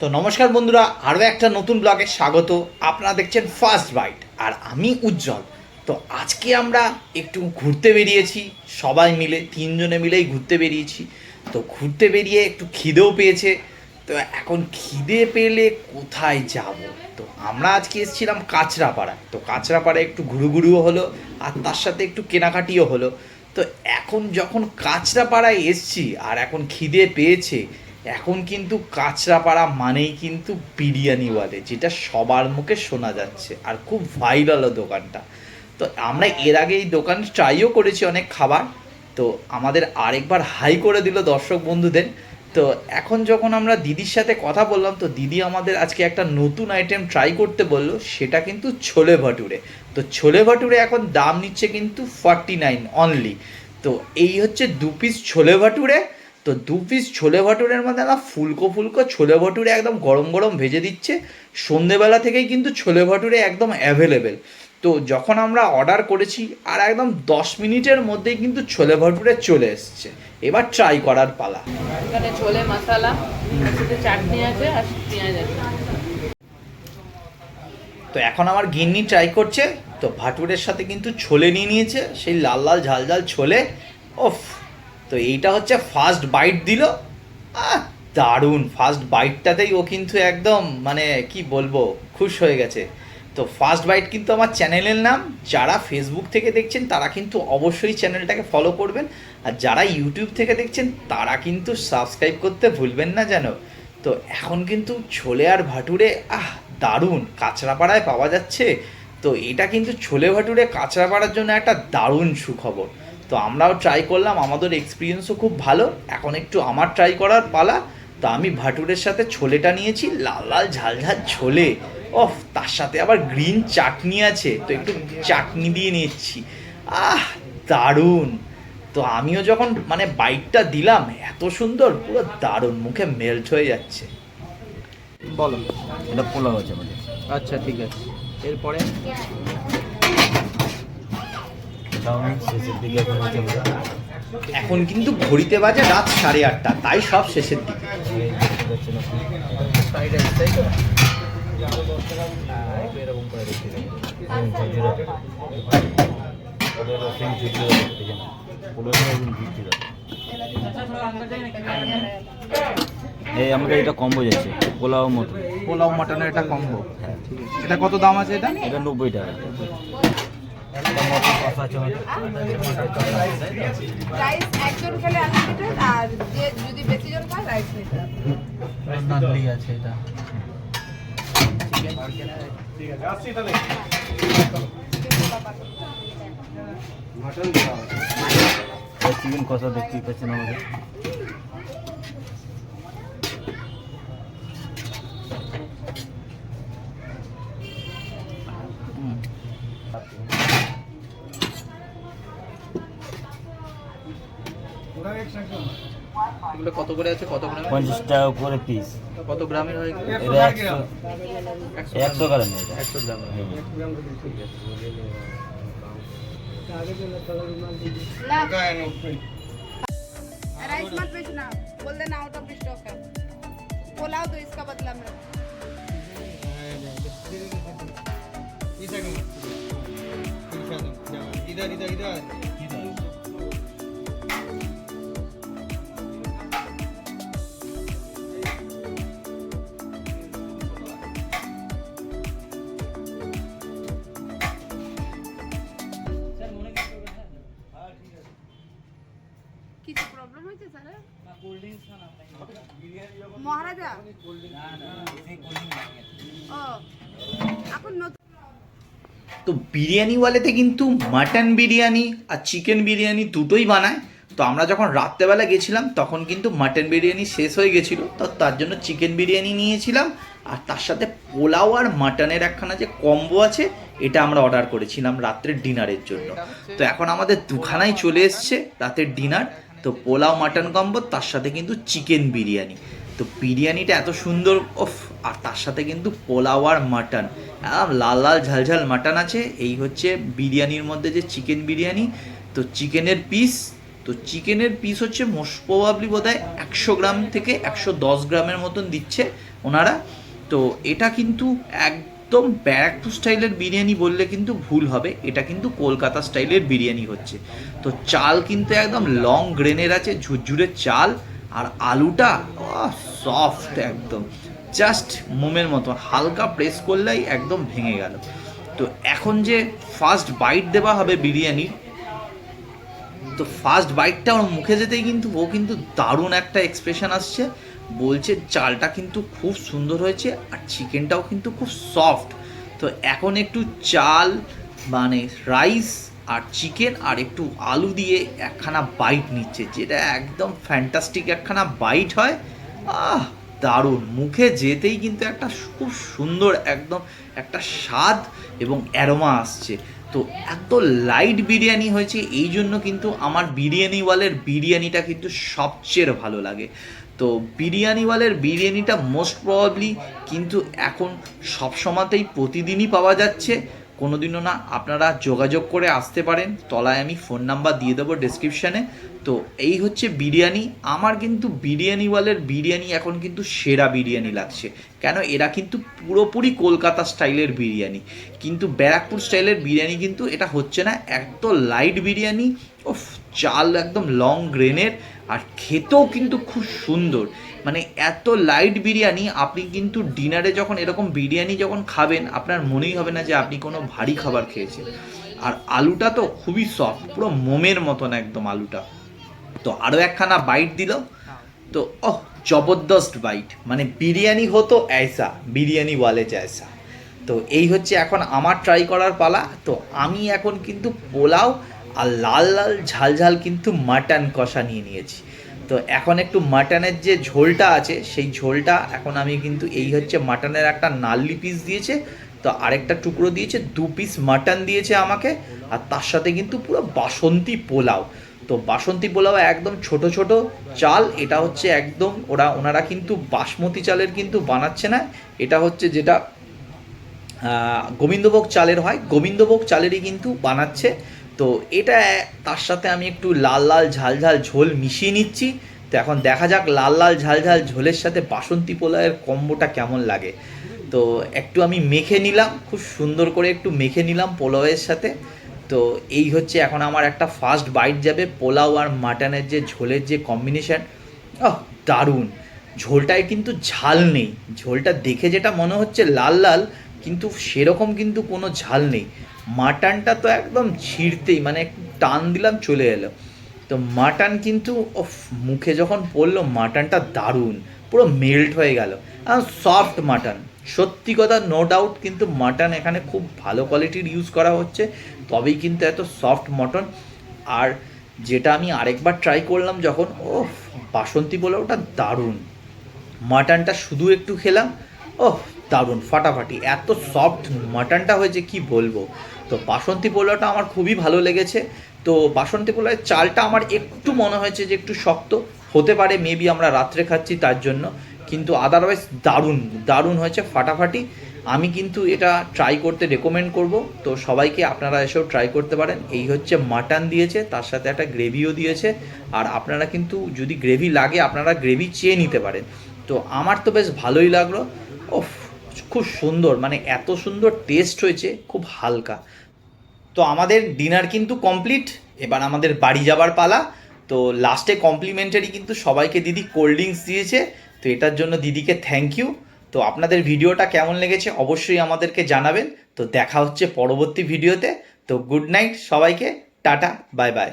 তো নমস্কার বন্ধুরা, আরও একটা নতুন ব্লগে স্বাগত। আপনারা দেখছেন ফার্স্ট বাইট আর আমি উজ্জ্বল। তো আজকে আমরা একটু ঘুরতে বেরিয়েছি, সবাই মিলে, তিনজনে মিলেই ঘুরতে বেরিয়েছি। তো ঘুরতে বেরিয়ে একটু খিদেও পেয়েছে। তো এখন খিদে পেলে কোথায় যাব? তো আমরা আজকে এসেছিলাম কাঁচরাপাড়া। তো কাঁচরাপাড়া একটু ঘুরু ঘুরুও হলো, আর তার সাথে একটু কেনাকাটিও হলো। তো এখন যখন কাঁচরাপাড়ায় এসছি, আর এখন খিদে পেয়েছে এখন কিন্তু কাঁচরাপাড়া মানেই কিন্তু বিরিয়ানি বিরিয়ানিওয়ালে যেটা সবার মুখে শোনা যাচ্ছে, আর খুব ভাইরালও দোকানটা। তো আমরা এর আগে এই দোকান ট্রাইও করেছি অনেক খাবার, তো আমাদের আরেকবার হাই করে দিল দর্শক বন্ধুদের। তো এখন যখন আমরা দিদির সাথে কথা বললাম, তো দিদি আমাদের আজকে একটা নতুন আইটেম ট্রাই করতে বলল, সেটা কিন্তু ছোলে ভাটুরে। তো ছোলে ভাটুরে এখন দাম নিচ্ছে কিন্তু ফর্টি নাইন অনলি তো এই হচ্ছে দু পিস ছোলে ভাটুরে তো দু পিস ছোলে ভাটুরের মধ্যে না ফুলকো ফুলকো ছোলে ভাটুরে একদম গরম গরম ভেজে দিচ্ছে। সন্ধেবেলা থেকেই কিন্তু ছোলে ভাটুরে একদম অ্যাভেলেবেল তো যখন আমরা অর্ডার করেছি আর একদম দশ মিনিটের মধ্যেই কিন্তু ছোলে ভাটুরে চলে এসছে। এবার ট্রাই করার পালা। এখানে ছোলে মশলা চাটনি আছে আর পেঁয়াজ আছে। তো এখন আমার গিন্নি ট্রাই করছে। তো ভাটুরের সাথে কিন্তু ছোলে নিয়ে নিয়েছে। সেই লাল লাল ঝাল ঝাল ছোলে। ওফ! তো এইটা হচ্ছে ফার্স্ট বাইট দিল। দারুণ। ফার্স্ট বাইটটাতেই ও কিন্তু একদম মানে কি বলব, খুশ হয়ে গেছে। তো ফার্স্ট বাইট কিন্তু আমার চ্যানেলের নাম। যারা ফেসবুক থেকে দেখছেন, তারা কিন্তু অবশ্যই চ্যানেলটাকে ফলো করবেন। আর যারা ইউটিউব থেকে দেখছেন, তারা কিন্তু সাবস্ক্রাইব করতে ভুলবেন না যেন। তো এখন কিন্তু ছোলে আর ভাটুরে, আহ, দারুণ। কাঁচরাপাড়ায় পাওয়া যাচ্ছে। তো এটা কিন্তু ছোলে ভাটুরে কাঁচরাপাড়ার জন্য একটা দারুণ সুখবর। তো আমরাও ট্রাই করলাম আমাদের এক্সপিরিয়েন্সও খুব ভালো। এখন একটু আমার ট্রাই করার পালা তো আমি ভাটুরের সাথে ছোলেটা নিয়েছি লাল লাল ঝাল ঝাল ছোলে। ওফ তার সাথে আবার গ্রিন চাটনি আছে তো একটু চাটনি দিয়ে নিচ্ছি। আহ দারুণ! তো আমিও যখন মানে বাইকটা দিলাম এত সুন্দর পুরো দারুণ মুখে মেল্ট হয়ে যাচ্ছে। বলো। এটা পোলাও আছে আমাদের। আচ্ছা ঠিক আছে। এরপরে? চাউমিন শেষের দিকে এখন কিন্তু ঘড়িতে বাজে রাত সাড়ে আটটা তাই সব শেষের দিকে। এই আমাদের এটা কম্বো যাচ্ছে পোলাও মটন। পোলাও মাটনের এটা কম্বো এটা কত দাম আছে এটা? এটা নব্বই টাকা। রাইস একজন খেলে আনলিমিটেড আর যে যদি বেশি জন খায় রাইস নিতে হবে। নাগলি আছে এটা। চিকেন কষা দেখতেই পাচ্ছেন আমাদের। এগুলো কত করে আছে কত গ্রাম পঞ্চাশ টাকা করে পিস কত গ্রামের হয় এগুলো? এটা একশো একশো গ্রাম এটা একশো গ্রাম হুম। राइस मत बेचना बोल देना आउट ऑफ स्टॉक है पुलाव दो इसका बदला में इधर इधर इधर কিছু প্রবলেম হয়েছে স্যার মহারাজা? ও এখন নতুন তো বিরিয়ানিওয়ালেতে কিন্তু মাটন বিরিয়ানি আর চিকেন বিরিয়ানি দুটোই বানায়। তো আমরা যখন রাত্রেবেলা গেছিলাম তখন কিন্তু মাটন বিরিয়ানি শেষ হয়ে গেছিল। তো তার জন্য চিকেন বিরিয়ানি নিয়েছিলাম। আর তার সাথে পোলাও আর মাটনের একখানা যে কম্বো আছে এটা আমরা অর্ডার করেছিলাম রাত্রের ডিনারের জন্য। তো এখন আমাদের দুখানাই চলে এসছে রাতের ডিনার তো পোলাও, মাটন কম্বো তার সাথে কিন্তু চিকেন বিরিয়ানি। তো বিরিয়ানিটা এত সুন্দর ওফ আর তার সাথে কিন্তু পোলাও আর মাটন। লাল লাল ঝালঝাল মাটন আছে, এই হচ্ছে বিরিয়ানির মধ্যে যে চিকেন বিরিয়ানি। তো চিকেনের পিস তো চিকেনের পিস হচ্ছে মোস্ট প্রবাবলি বোধ হয় একশো গ্রাম থেকে একশো দশ গ্রামের মতন দিচ্ছে ওনারা। তো এটা কিন্তু একদম ব্যারাকপুর স্টাইলের বিরিয়ানি বললে কিন্তু ভুল হবে, এটা কিন্তু কলকাতা স্টাইলের বিরিয়ানি হচ্ছে। তো চাল কিন্তু একদম লং গ্রেনের আছে, ঝুরঝুরে চাল আর আলুটা সফট একদম। জাস্ট মোমের মতো হালকা প্রেস করলেই একদম ভেঙে গেল। তো এখন যে ফার্স্ট বাইট দেওয়া হবে বিরিয়ানির তো ফার্স্ট বাইটটা ওর মুখে যেতেই কিন্তু ও কিন্তু দারুণ একটা এক্সপ্রেশন আসছে। বলছে চালটা কিন্তু খুব সুন্দর হয়েছে আর চিকেনটাও কিন্তু খুব সফট তো এখন একটু চাল মানে রাইস আর চিকেন আর একটু আলু দিয়ে একখানা বাইট নিচ্ছে, যেটা একদম ফ্যান্টাস্টিক একখানা বাইট হয়। আহ, দারুণ। মুখে যেতেই কিন্তু একটা খুব সুন্দর একদম একটা স্বাদ এবং অ্যারোমা আসছে। তো এত লাইট বিরিয়ানি হয়েছে, এই জন্য কিন্তু আমার বিরিয়ানিওয়ালের বিরিয়ানিটা কিন্তু সবচেয়ে ভালো লাগে। তো বিরিয়ানিওয়ালের বিরিয়ানিটা মোস্ট প্রবাবলি কিন্তু এখন সবসময়তেই প্রতিদিনই পাওয়া যাচ্ছে। কোনোদিনও না, আপনারা যোগাযোগ করে আসতে পারেন। তলায় আমি ফোন নাম্বার দিয়ে দেবো ডেসক্রিপশানে তো এই হচ্ছে বিরিয়ানি। আমার কিন্তু বিরিয়ানিওয়ালের বিরিয়ানি এখন কিন্তু সেরা বিরিয়ানি লাগছে। কেন? এরা কিন্তু পুরোপুরি কলকাতা স্টাইলের বিরিয়ানি। কিন্তু ব্যারাকপুর স্টাইলের বিরিয়ানি কিন্তু এটা হচ্ছে না, এত লাইট বিরিয়ানি। ও চাল একদম লং গ্রেনের আর খেতেও কিন্তু খুব সুন্দর। মানে এত লাইট বিরিয়ানি, আপনি কিন্তু ডিনারে যখন এরকম বিরিয়ানি যখন খাবেন, আপনার মনেই হবে না যে আপনি কোনো ভারী খাবার খেয়েছেন। আর আলুটা তো খুবই সফট পুরো মোমের মতন একদম আলুটা। তো আরও একখানা বাইট দিল। তো ওহ, জবরদস্ত বাইট মানে বিরিয়ানি হতো ऐसा বিরিয়ানি ওয়ালে জয়সা তো এই হচ্ছে এখন আমার ট্রাই করার পালা। তো আমি এখন কিন্তু পোলাও আর লাল লাল ঝাল ঝাল কিন্তু মাটন কষা নিয়ে নিয়েছি। তো এখন একটু মাটনের যে ঝোলটা আছে, সেই ঝোলটা এখন আমি কিন্তু এই হচ্ছে মাটনের একটা নাল্লি পিস দিয়েছে, তো আরেকটা টুকরো দিয়েছে, দু পিস মাটন দিয়েছে আমাকে, আর তার সাথে কিন্তু পুরো বাসন্তী পোলাও। তো বাসন্তী পোলাও একদম ছোট ছোট চাল, এটা হচ্ছে একদম ওরা, ওনারা কিন্তু বাসমতি চালের কিন্তু বানাচ্ছে না, এটা হচ্ছে যেটা গোবিন্দভোগ চালের হয়, গোবিন্দভোগ চালেরই কিন্তু বানাচ্ছে। তো এটা তার সাথে আমি একটু লাল লাল ঝাল ঝাল ঝোল মিশিয়ে নিচ্ছি। তো এখন দেখা যাক লাল লাল ঝাল ঝাল ঝোলের সাথে বাসন্তী পোলাওয়ের কম্বোটা কেমন লাগে। তো একটু আমি মেখে নিলাম, খুব সুন্দর করে একটু মেখে নিলাম পোলাওয়ের সাথে। তো এই হচ্ছে এখন আমার একটা ফার্স্ট বাইট যাবে, পোলাও আর মাটনের যে ঝোলের যে কম্বিনেশন আহ, দারুণ! ঝোলটায় কিন্তু ঝাল নেই। ঝোলটা দেখে যেটা মনে হচ্ছে লাল লাল, কিন্তু সেরকম কিন্তু কোনো ঝাল নেই। মাটনটা তো একদম ছিঁড়তেই মানে টান দিলাম, চলে এলো। তো মাটন কিন্তু মুখে যখন পড়ল, মাটনটা দারুণ, পুরো মেল্ট হয়ে গেল। সফট মাটন, সত্যি কথা নো ডাউট কিন্তু মাটন এখানে খুব ভালো কোয়ালিটির ইউজ করা হচ্ছে, তবেই কিন্তু এত সফট মটন আর যেটা আমি আরেকবার ট্রাই করলাম যখন ও বাসন্তী বলে ওটা দারুণ। মাটনটা শুধু একটু খেলাম ওহ দারুণ, ফাটাফাটি, এত সফট মাটনটা হয়েছে, কি বলব? তো বাসন্তী পোলাওটা আমার খুবই ভালো লেগেছে। তো বাসন্তী পোলাওয়ের চালটা আমার একটু মনে হয়েছে যে একটু শক্ত। হতে পারে মেবি আমরা রাত্রে খাচ্ছি তার জন্য। কিন্তু আদারওয়াইজ দারুণ দারুণ হয়েছে ফাটাফাটি। আমি কিন্তু এটা ট্রাই করতে রেকমেন্ড করব। তো সবাইকে আপনারা এসেও ট্রাই করতে পারেন। এই হচ্ছে মাটন দিয়েছে, তার সাথে একটা গ্রেভিও দিয়েছে। আর আপনারা কিন্তু যদি গ্রেভি লাগে, আপনারা গ্রেভি চেয়ে নিতে পারেন। তো আমার তো বেশ ভালোই লাগল। ও খুব সুন্দর মানে এত সুন্দর টেস্ট হয়েছে, খুব হালকা। তো আমাদের ডিনার কিন্তু কমপ্লিট এবার আমাদের বাড়ি যাবার পালা। তো লাস্টে কমপ্লিমেন্টারি কিন্তু সবাইকে দিদি কোল্ড ড্রিঙ্কস দিয়েছে, তো এটার জন্য দিদিকে থ্যাংক ইউ তো আপনাদের ভিডিওটা কেমন লেগেছে অবশ্যই আমাদেরকে জানাবেন। তো দেখা হচ্ছে পরবর্তী ভিডিওতে তো। গুড নাইট সবাইকে, টাটা বাই বাই